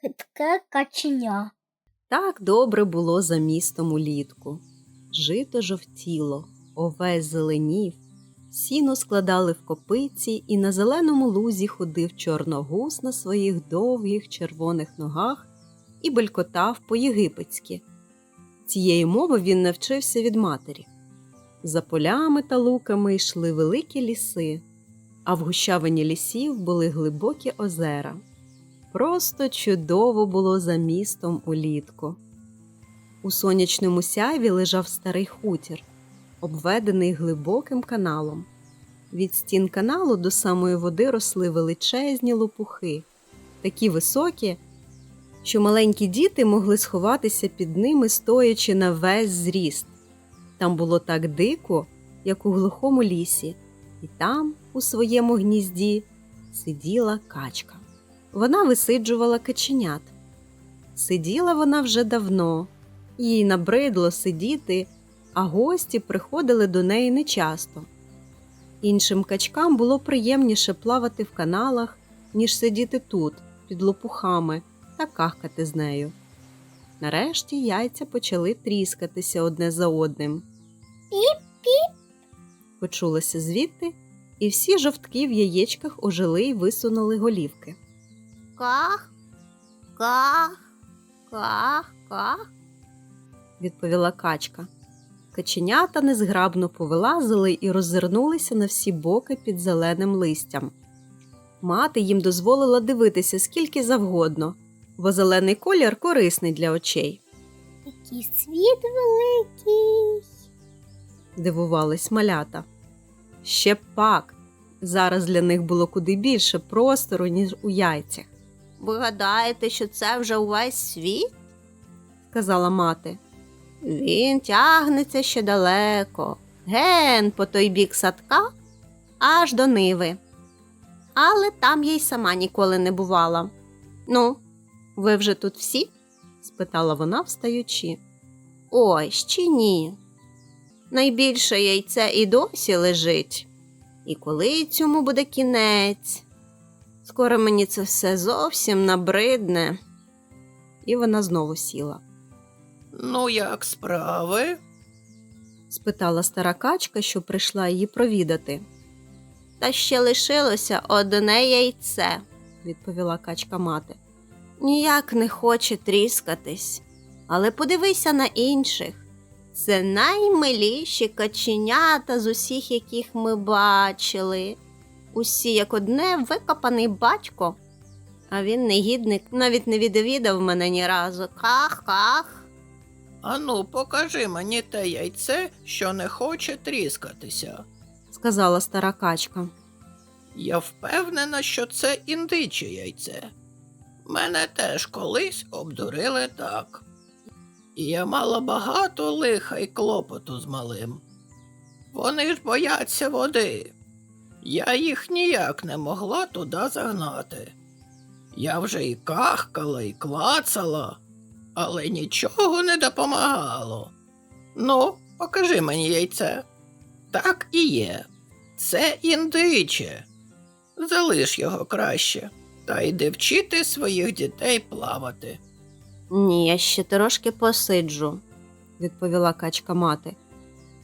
хитке каченя. Так добре було за містом улітку. Жито жовтіло, овес зеленів, сіно складали в копиці, і на зеленому лузі ходив чорногус на своїх довгих червоних ногах і белькотав по-єгипетськи. Цієї мови він навчився від матері. За полями та луками йшли великі ліси, а в гущавині лісів були глибокі озера. Просто чудово було за містом улітку. У сонячному сяйві лежав старий хутір, обведений глибоким каналом. Від стін каналу до самої води росли величезні лопухи, такі високі, що маленькі діти могли сховатися під ними, стоячи на весь зріст. Там було так дико, як у глухому лісі, і там, у своєму гнізді, сиділа качка. Вона висиджувала каченят. Сиділа вона вже давно, їй набридло сидіти, а гості приходили до неї нечасто. Іншим качкам було приємніше плавати в каналах, ніж сидіти тут, під лопухами, та кахкати з нею. Нарешті яйця почали тріскатися одне за одним. Піп-піп. Почулося звідти, і всі жовтки в яєчках ожили й висунули голівки. Ках, ках, ках, ках. відповіла качка. Каченята незграбно повилазили і роззирнулися на всі боки під зеленим листям. Мати їм дозволила дивитися скільки завгодно, бо зелений колір корисний для очей. Який світ великий. Дивувались малята. Ще пак. Зараз для них було куди більше простору, ніж у яйцях, Ви гадаєте, що це вже увесь світ? сказала мати. Він тягнеться ще далеко, ген по той бік садка, аж до ниви. Але там я й сама ніколи не бувала. Ну, ви вже тут всі? спитала вона, встаючи. Ой, ще ні. Найбільше яйце і досі лежить. І коли цьому буде кінець? Скоро мені це все зовсім набридне. І вона знову сіла. Ну, як справи? спитала стара качка, що прийшла її провідати, Та ще лишилося одне яйце. відповіла качка мати. Ніяк не хоче тріскатись. Але подивися на інших. Це наймиліші каченята з усіх, яких ми бачили. Усі як одне викопаний батько. А він, негідник, навіть не відвідав мене ні разу. Ках-ках. Ану, покажи мені те яйце, що не хоче тріскатися. сказала стара качка. Я впевнена, що це індиче яйце. Мене теж колись обдурили так. І я мала багато лиха й клопоту з малим. Вони ж бояться води. Я їх ніяк не могла туди загнати. Я вже і кахкала, і клацала, але нічого не допомагало. Ну, покажи мені яйце. Так і є. Це індиче. Залиш його краще, та йди вчити своїх дітей плавати. Ні, я ще трошки посиджу. відповіла качка мати.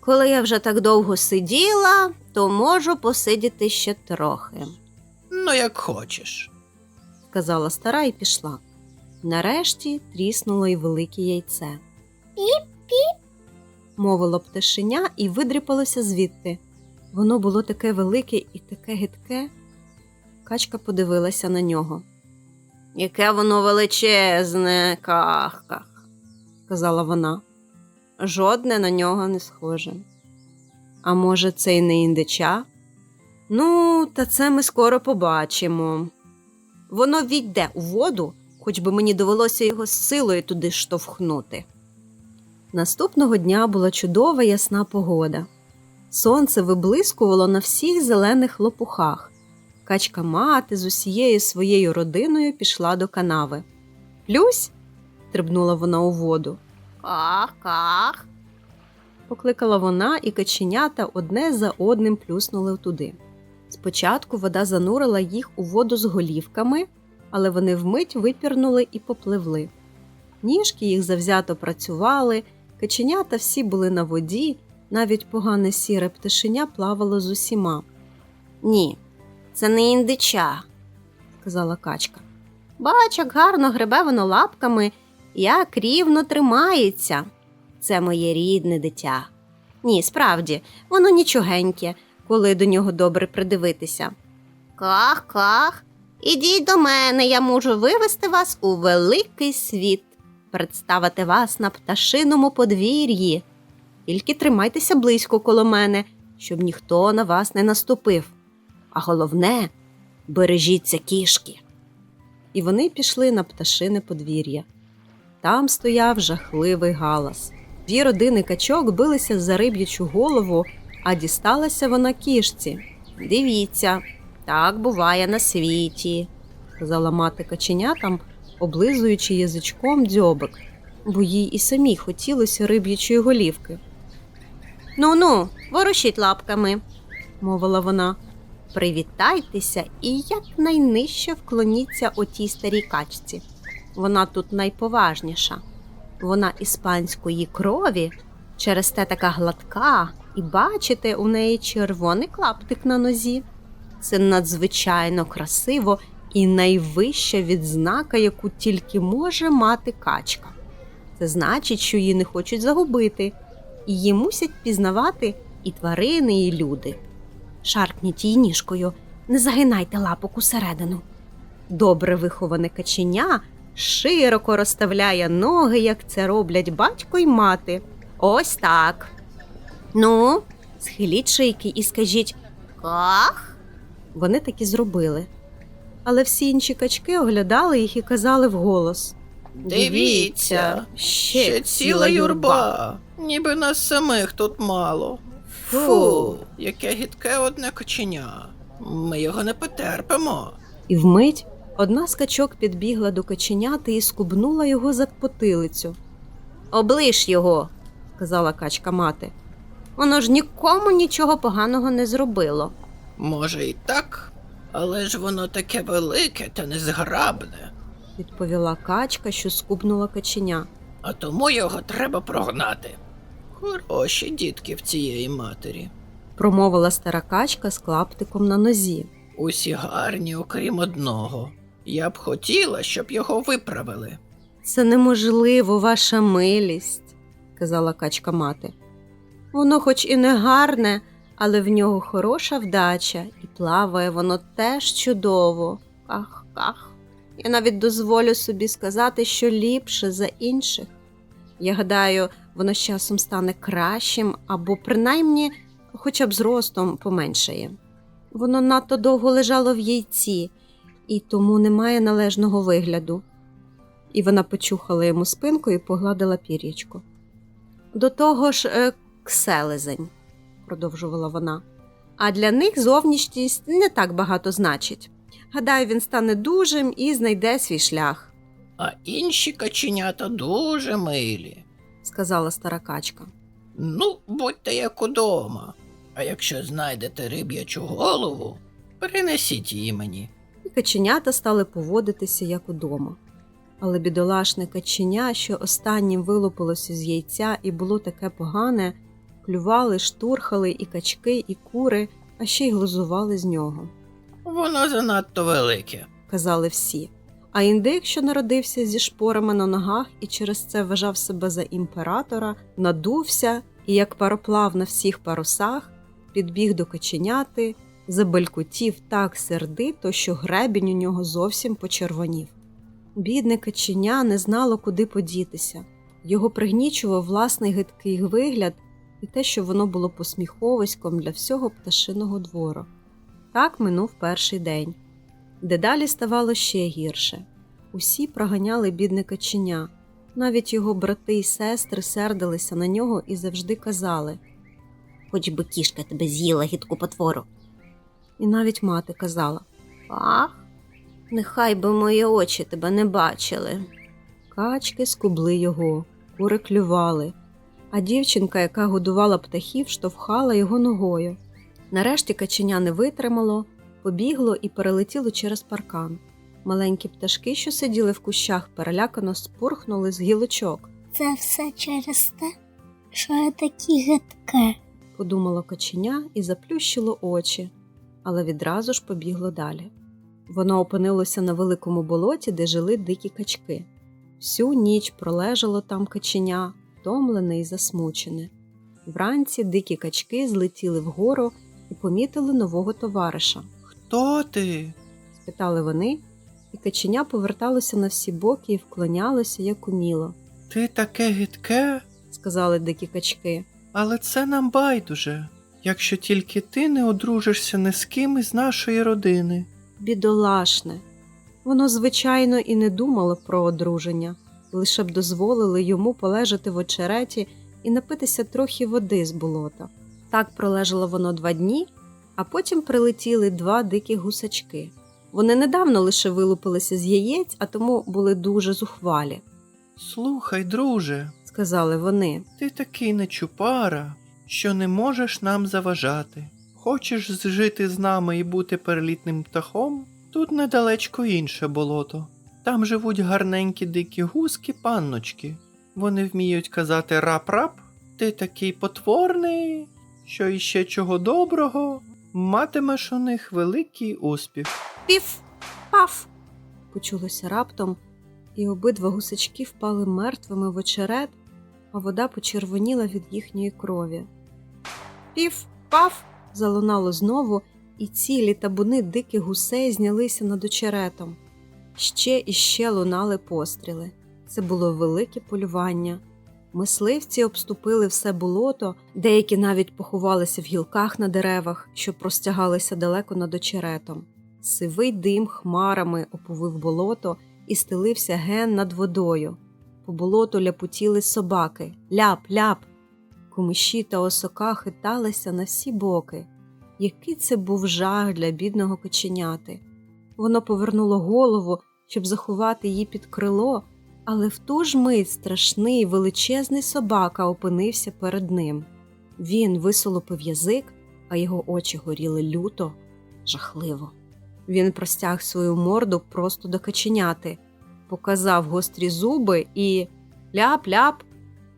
Коли я вже так довго сиділа, то можу посидіти ще трохи. Ну, як хочеш. сказала стара і пішла. Нарешті тріснуло й велике яйце. Піп-піп. Мовило пташеня і видріпалося звідти. Воно було таке велике і таке гидке. Качка подивилася на нього, Яке воно величезне, ках-ках. сказала вона. Жодне на нього не схоже. А може, це й не індича? Ну, та це ми скоро побачимо. Воно війде у воду, хоч би мені довелося його з силою туди штовхнути. Наступного дня була чудова ясна погода. Сонце виблискувало на всіх зелених лопухах. Качка мати з усією своєю родиною пішла до канави. Плюсь, трибнула вона у воду. Ках-ках. Покликала вона, і каченята одне за одним плюснули туди. Спочатку вода занурила їх у воду з голівками, але вони вмить випірнули і попливли. Ніжки їх завзято працювали, каченята всі були на воді, навіть погане сіре пташеня плавало з усіма, Ні, це не індича. сказала качка. Бач, як гарно гребе воно лапками, як рівно тримається. Це моє рідне дитя. Ні, справді, воно нічогеньке, коли до нього добре придивитися. Ках, ках, ідіть до мене, я можу вивести вас у великий світ, представити вас на пташиному подвір'ї. Тільки тримайтеся близько коло мене, щоб ніхто на вас не наступив. А головне, бережіться кішки. І вони пішли на пташине подвір'я. Там стояв жахливий галас. Дві родини качок билися за риб'ячу голову, а дісталася вона кішці, Дивіться, так буває на світі. сказала мати каченятам, облизуючи язичком дзьобик, бо їй і самій хотілося риб'ячої голівки, Ну ну, ворушіть лапками. мовила вона. Привітайтеся і якнайнижче вклоніться отій старій качці. Вона тут найповажніша. Вона іспанської крові, через те така гладка, і бачите, у неї червоний клаптик на нозі. Це надзвичайно красиво і найвища відзнака, яку тільки може мати качка. Це значить, що її не хочуть загубити, і її мусять пізнавати і тварини, і люди. Шаркніть її ніжкою, не загинайте лапок усередину. Добре виховане каченя широко розставляє ноги, як це роблять батько й мати. Ось так. Ну, схиліть шийки і скажіть Ках. Вони так і зробили. Але всі інші качки оглядали їх і казали вголос. Дивіться, ще ціла юрба. Ніби нас самих тут мало. Фу, яке гідке одне коченя. Ми його не потерпимо. І вмить одна з качок підбігла до каченяти і скубнула його за потилицю, Оближ його. сказала качка мати. Воно ж нікому нічого поганого не зробило. Може і так, але ж воно таке велике та незграбне, відповіла качка, що скубнула каченя. а тому його треба прогнати. Хороші дітки в цієї матері. Промовила стара качка з клаптиком на нозі. Усі гарні, окрім одного. Я б хотіла, щоб його виправили. Це неможливо, ваша милість, казала качка мати. Воно хоч і не гарне, але в нього хороша вдача, і плаває воно теж чудово. Ках, ках. Я навіть дозволю собі сказати, що ліпше за інших. Я гадаю, воно з часом стане кращим або принаймні хоча б зростом поменшає. Воно надто довго лежало в яйці і тому не має належного вигляду і вона почухала йому спинку і погладила пір'ячко. До того ж, е, кселезень, продовжувала вона. А для них зовнішність не так багато значить. Гадаю, він стане дужим і знайде свій шлях, А інші каченята дуже милі. сказала стара качка. Ну, будьте як удома. А якщо знайдете риб'ячу голову, принесіть її мені. І каченята стали поводитися як удома. Але бідолашне каченя, що останнім вилупилося з яйця і було таке погане, клювали, штурхали і качки, і кури, а ще й глузували з нього. Воно занадто велике. казали всі. А індик, що народився зі шпорами на ногах і через це вважав себе за імператора, надувся і, як пароплав на всіх парусах, підбіг до каченяти, забелькотів так сердито, що гребінь у нього зовсім почервонів. Бідне каченя не знало, куди подітися. Його пригнічував власний гидкий вигляд і те, що воно було посміховиськом для всього пташиного двору. Так минув перший день. Дедалі ставало ще гірше. Усі проганяли бідне каченя. Навіть його брати й сестри сердилися на нього і завжди казали, Хоч би кішка тебе з'їла гідку потвору. І навіть мати казала. Ах, нехай би мої очі тебе не бачили. Качки скубли його, кури клювали, а дівчинка, яка годувала птахів, штовхала його ногою. Нарешті каченя не витримало, побігло і перелетіло через паркан. Маленькі пташки, що сиділи в кущах, перелякано спурхнули з гілочок. Це все через те, що я такі гидке. подумало каченя і заплющило очі, але відразу ж побігло далі. Воно опинилося на великому болоті, де жили дикі качки. Всю ніч пролежало там каченя, втомлене і засмучене. Вранці дикі качки злетіли вгору і помітили нового товариша. Хто ти? Спитали вони, і каченя поверталося на всі боки і вклонялося, як уміло. Ти таке гидке, Сказали дикі качки. але це нам байдуже, якщо тільки ти не одружишся ні з ким із нашої родини. Бідолашне. Воно, звичайно, і не думало про одруження, лише б дозволили йому полежати в очереті і напитися трохи води з болота. Так пролежало воно два дні, а потім прилетіли два дикі гусачки. Вони недавно лише вилупилися з яєць, а тому були дуже зухвалі, Слухай, друже, сказали вони. ти такий нечупара, що не можеш нам заважати. Хочеш жити з нами і бути перелітним птахом? Тут недалечко інше болото. Там живуть гарненькі дикі гуски панночки. Вони вміють казати рап-рап. Ти такий потворний, що іще чого доброго, матимеш у них великий успіх. Піф, паф. Почулося раптом, і обидва гусачки впали мертвими в очерет, а вода почервоніла від їхньої крові. Піф, паф. Залунало знову, і цілі табуни диких гусей знялися над очеретом. Ще і ще лунали постріли. Це було велике полювання. Мисливці обступили все болото, деякі навіть поховалися в гілках на деревах, що простягалися далеко над очеретом. Сивий дим хмарами оповив болото і стелився ген над водою. По болоту ляпутіли собаки ляп-ляп. Комиші та осока хиталися на всі боки. Який це був жах для бідного коченяти. Воно повернуло голову, щоб заховати її під крило, але в ту ж мить страшний величезний собака опинився перед ним. Він висолопив язик, а його очі горіли люто, жахливо. Він простяг свою морду просто до каченяти, показав гострі зуби і ляп-ляп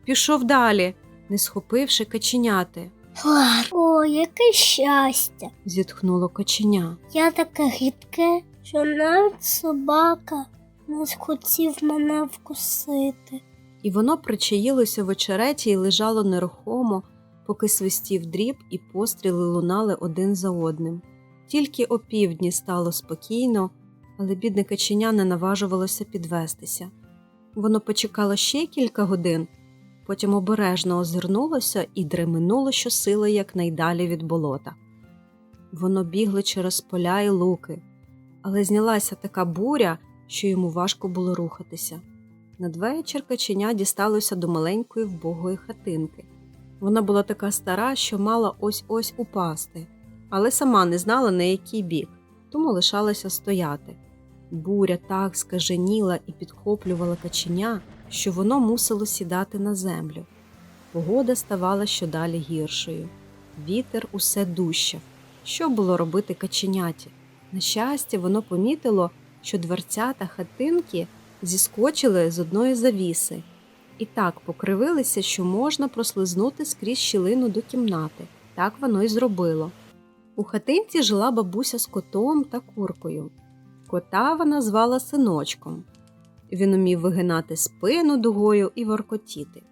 пішов далі, не схопивши каченяти. О, яке щастя! зітхнуло каченя. Я таке гидке, що навіть собака не схотів мене вкусити. І воно причаїлося в очереті і лежало нерухомо, поки свистів дріб і постріли лунали один за одним. Тільки опівдні стало спокійно, але бідне каченя не наважувалося підвестися. Воно почекало ще кілька годин, потім обережно озирнулося і дременуло щосили якнайдалі від болота. Воно бігло через поля й луки, але знялася така буря, що йому важко було рухатися. Надвечір каченя дісталося до маленької вбогої хатинки. Вона була така стара, що мала ось ось упасти, але сама не знала на який бік, тому лишалася стояти. Буря так скаженіла і підхоплювала каченя, що воно мусило сідати на землю. Погода ставала щодалі гіршою. Вітер усе дужчав. Що було робити каченяті? На щастя, воно помітило, що дверцята хатинки зіскочили з одної завіси і так покривилися, що можна прослизнути скрізь щілину до кімнати. Так воно й зробило. У хатинці жила бабуся з котом та куркою. Кота вона звала синочком. Він умів вигинати спину дугою і воркотіти.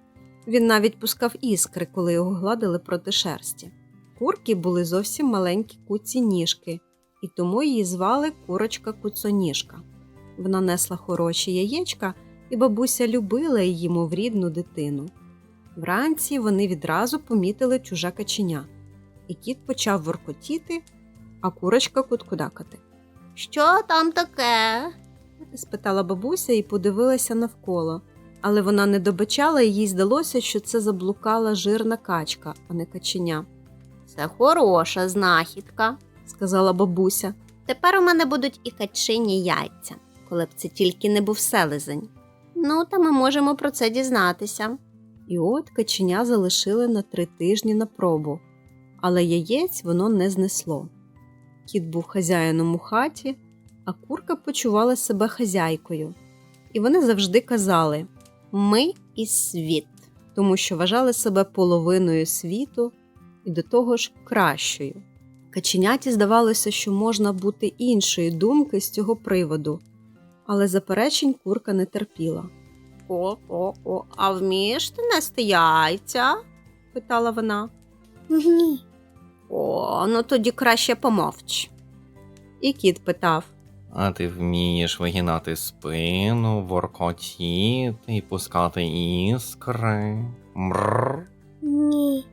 Він навіть пускав іскри, коли його гладили проти шерсті. Курки були зовсім маленькі куці ніжки, і тому її звали курочка куцоніжка. Вона несла хороші яєчка, і бабуся любила її, мов рідну дитину. Вранці вони відразу помітили чуже каченя, і кіт почав воркотіти, а курочка куткудакати. Що там таке? спитала бабуся і подивилася навколо, але вона не добачала, і їй здалося, що це заблукала жирна качка, а не каченя, Це хороша знахідка. сказала бабуся. Тепер у мене будуть і качині яйця, коли б це тільки не був селезень. Ну, та ми можемо про це дізнатися. І от каченя залишили на три тижні на пробу, але яєць воно не знесло. Кіт був хазяїном у хаті, а курка почувала себе хазяйкою. І вони завжди казали Ми і світ. тому що вважали себе половиною світу і до того ж кращою. Каченяті здавалося, що можна бути іншої думки з цього приводу, але заперечень курка не терпіла. О, о, о, а вмієш ти нести яйця? Питала вона, Ні. О, ну тоді краще помовч. і кіт питав. А ти вмієш вигинати спину, воркотіти і пускати іскри. Мррр. Ні.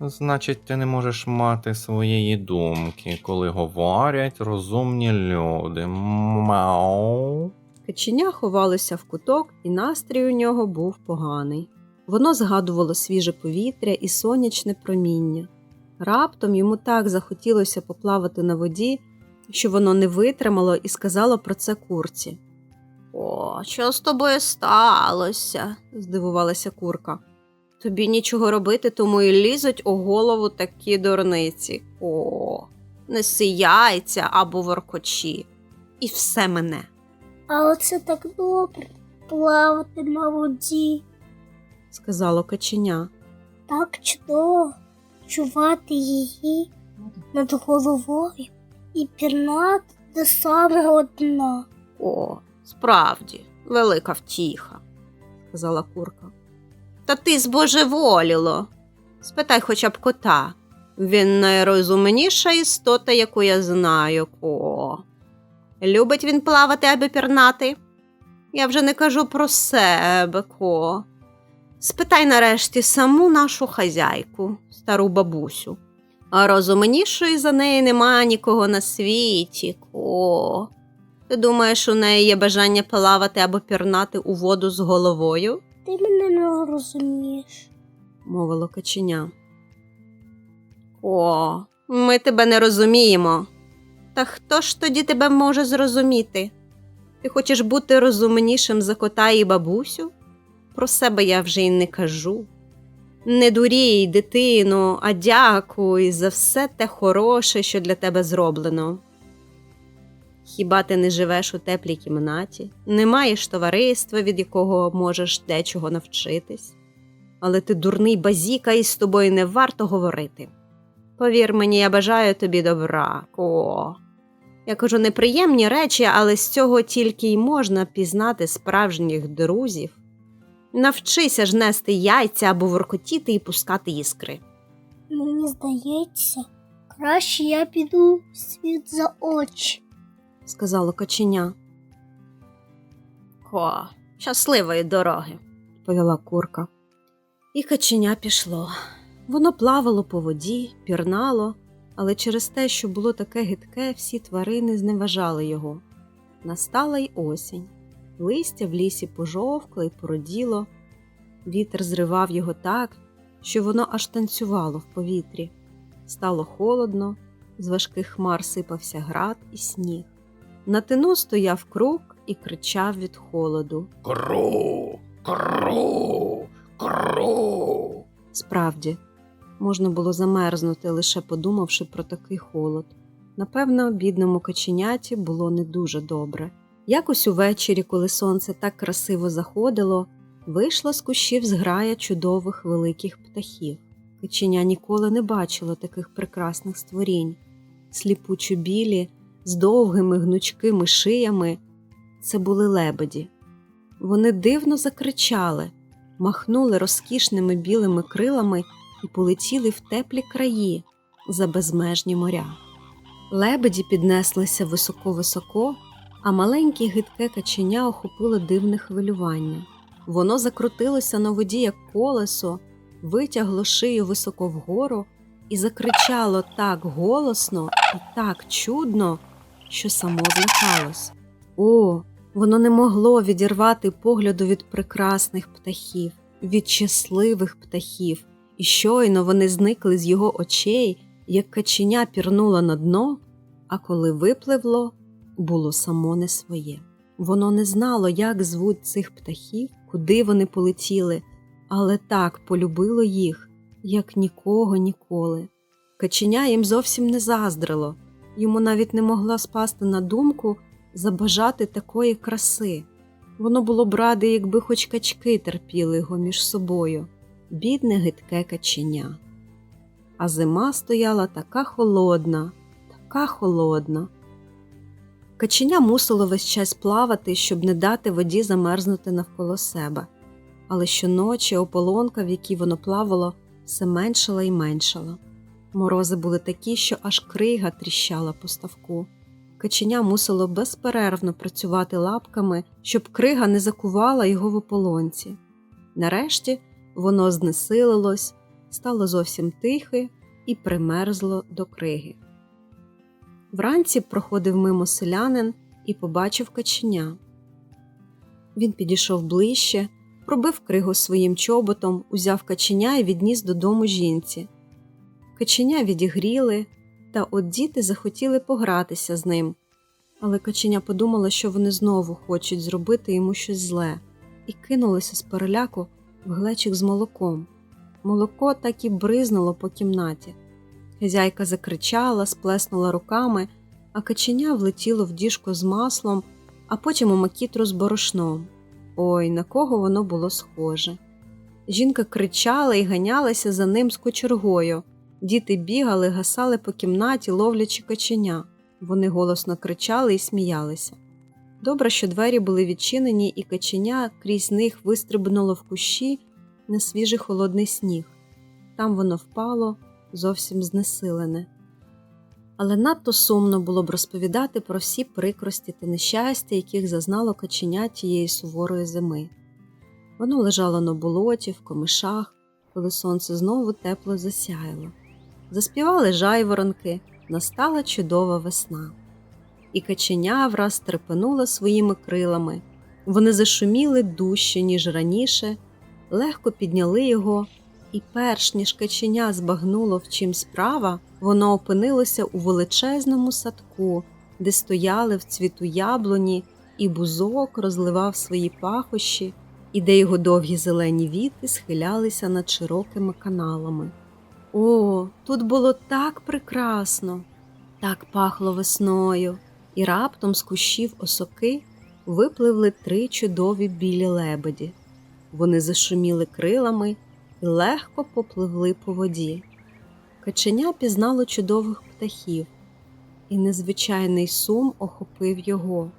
Значить, ти не можеш мати своєї думки, коли говорять розумні люди. Мау. Каченя ховалося в куток, і настрій у нього був поганий. Воно згадувало свіже повітря і сонячне проміння. Раптом йому так захотілося поплавати на воді, що воно не витримало і сказало про це курці. О, що з тобою сталося? Здивувалася курка. Тобі нічого робити, тому і лізуть у голову такі дурниці. О, неси яйця або воркочі. І все мене. А оце так добре плавати на воді. сказало каченя. Так чудово чувати її над головою і пірнати до самого дна. О, справді, велика втіха. сказала курка. Та ти збожеволіло. Спитай хоча б кота. Він найрозумніша істота, яку я знаю. О. Любить він плавати або пірнати? Я вже не кажу про себе, ко. Спитай нарешті саму нашу хазяйку, стару бабусю. А розумнішої за неї немає нікого на світі, ко. Ти думаєш, у неї є бажання плавати або пірнати у воду з головою? Ти мене не розумієш. мовило каченя. О, ми тебе не розуміємо. Та хто ж тоді тебе може зрозуміти? Ти хочеш бути розумнішим за кота і бабусю? Про себе я вже й не кажу. Не дурій, дитину, а дякуй за все те хороше, що для тебе зроблено. Хіба ти не живеш у теплій кімнаті, не маєш товариства, від якого можеш дечого навчитись? Але ти дурний базіка, і з тобою не варто говорити. Повір мені, я бажаю тобі добра. О. Я кажу неприємні речі, але з цього тільки й можна пізнати справжніх друзів. Навчися ж нести яйця або воркотіти і пускати іскри. Мені здається, краще я піду в світ за очі. сказало каченя, О, щасливої дороги. повіла курка. І каченя пішло. Воно плавало по воді, пірнало, але через те, що було таке гидке, всі тварини зневажали його. Настала й осінь. Листя в лісі пожовкло й породіло. Вітер зривав його так, що воно аж танцювало в повітрі. Стало холодно, з важких хмар сипався град і сніг. На тину стояв крук і кричав від холоду. Кру, кру, кру. Справді, можна було замерзнути, лише подумавши про такий холод. Напевно, бідному каченяті було не дуже добре. Якось увечері, коли сонце так красиво заходило, вийшла з кущів зграя чудових великих птахів. Каченя ніколи не бачило таких прекрасних створінь, сліпучо білі, з довгими гнучкими шиями. Це були лебеді. Вони дивно закричали, махнули розкішними білими крилами і полетіли в теплі краї за безмежні моря. Лебеді піднеслися високо-високо, а маленьке гидке каченя охопило дивне хвилювання. Воно закрутилося на воді, як колесо, витягло шию високо вгору і закричало так голосно і так чудно, що само злякалось. О, воно не могло відірвати погляду від прекрасних птахів, від щасливих птахів, і щойно вони зникли з його очей, як каченя пірнуло на дно, а коли випливло, було само не своє. Воно не знало, як звуть цих птахів, куди вони полетіли, але так полюбило їх, як нікого ніколи. Каченя їм зовсім не заздрило, йому навіть не могла спасти на думку, забажати такої краси. Воно було б раде, якби хоч качки терпіли його між собою, бідне гидке каченя. А зима стояла така холодна, така холодна. Каченя мусило весь час плавати, щоб не дати воді замерзнути навколо себе. Але щоночі ополонка, в якій воно плавало, все меншала і меншала. Морози були такі, що аж крига тріщала по ставку. Каченя мусило безперервно працювати лапками, щоб крига не закувала його в ополонці. Нарешті воно знесилилось, стало зовсім тихе і примерзло до криги. Вранці проходив мимо селянин і побачив каченя. Він підійшов ближче, пробив кригу своїм чоботом, узяв каченя і відніс додому жінці. Каченя відігріли, та от діти захотіли погратися з ним. Але каченя подумала, що вони знову хочуть зробити йому щось зле, і кинулося з переляку в глечик з молоком. Молоко так і бризнуло по кімнаті. Хазяйка закричала, сплеснула руками, а каченя влетіло в діжку з маслом, а потім у макітру з борошном. Ой, на кого воно було схоже. Жінка кричала і ганялася за ним з кочергою. Діти бігали, гасали по кімнаті, ловлячи каченя. Вони голосно кричали і сміялися. Добре, що двері були відчинені, і каченя крізь них вистрибнуло в кущі на свіжий холодний сніг. Там воно впало, зовсім знесилене. Але надто сумно було б розповідати про всі прикрості та нещастя, яких зазнало каченя тієї суворої зими. Воно лежало на болоті, в комишах, коли сонце знову тепло засяяло. Заспівали жайворонки, настала чудова весна. І каченя враз трепенула своїми крилами. Вони зашуміли дужче, ніж раніше, легко підняли його, і перш ніж каченя збагнуло, в чим справа, воно опинилося у величезному садку, де стояли в цвіту яблуні, і бузок розливав свої пахощі, і де його довгі зелені віти схилялися над широкими каналами. О, тут було так прекрасно, так пахло весною, і раптом з кущів осоки випливли три чудові білі лебеді. Вони зашуміли крилами і легко попливли по воді. Каченя пізнало чудових птахів, і незвичайний сум охопив його.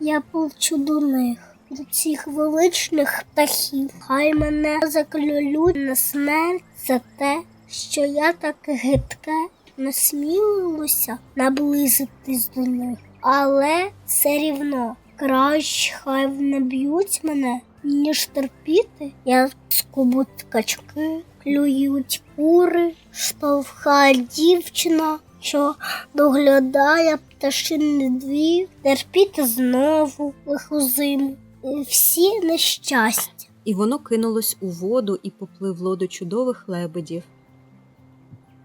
Я полчу до них, до цих величних птахів. Хай мене заклюють на смерть за те, що я так гидке насмілилося наблизитись до них. Але все рівно краще хай не б'ють мене, ніж терпіти, як скубуть качки, клюють кури, штовхає дівчина, що доглядає пташиний двір, терпіти знову лиху зиму. І всі нещастя. і воно кинулось у воду і попливло до чудових лебедів.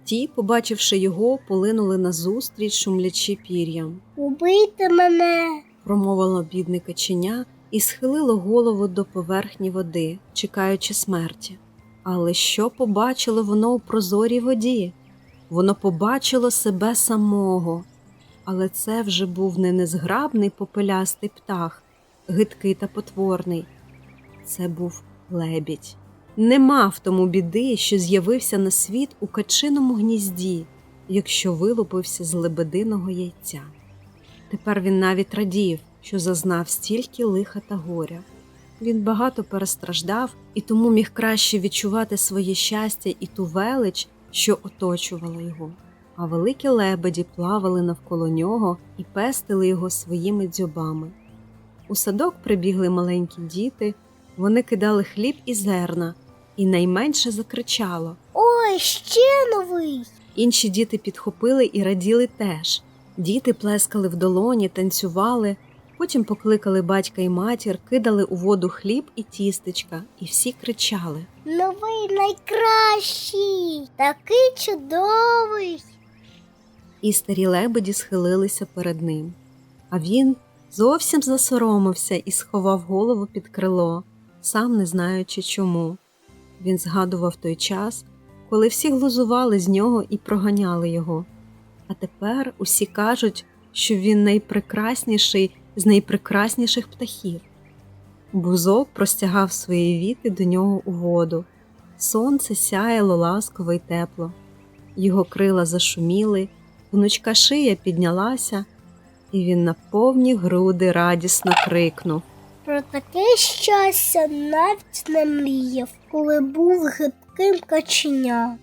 Ті, побачивши його, полинули назустріч, шумлячи пір'ям. Убийте мене. Промовило бідне каченя і схилило голову до поверхні води, чекаючи смерті. Але що побачило воно у прозорій воді? Воно побачило себе самого. Але це вже був не незграбний попелястий птах, гидкий та потворний. Це був лебідь. Нема в тому біди, що з'явився на світ у качиному гнізді, якщо вилупився з лебединого яйця. Тепер він навіть радів, що зазнав стільки лиха та горя. Він багато перестраждав і тому міг краще відчувати своє щастя і ту велич, що оточувала його. А великі лебеді плавали навколо нього і пестили його своїми дзьобами. У садок прибігли маленькі діти, вони кидали хліб і зерна, і найменше закричало. Ой, ще новий. Інші діти підхопили і раділи теж. Діти плескали в долоні, танцювали, потім покликали батька і матір, кидали у воду хліб і тістечка, і всі кричали. Новий найкращий, такий чудовий. І старі лебеді схилилися перед ним. А він зовсім засоромився і сховав голову під крило, сам не знаючи чому. Він згадував той час, коли всі глузували з нього і проганяли його. А тепер усі кажуть, що він найпрекрасніший з найпрекрасніших птахів. Бузок простягав свої віти до нього у воду. Сонце сяяло ласково й тепло. Його крила зашуміли, гнучка шия піднялася, і він на повні груди радісно крикнув. Про таке щастя навіть не мріяв, коли був гидким каченям.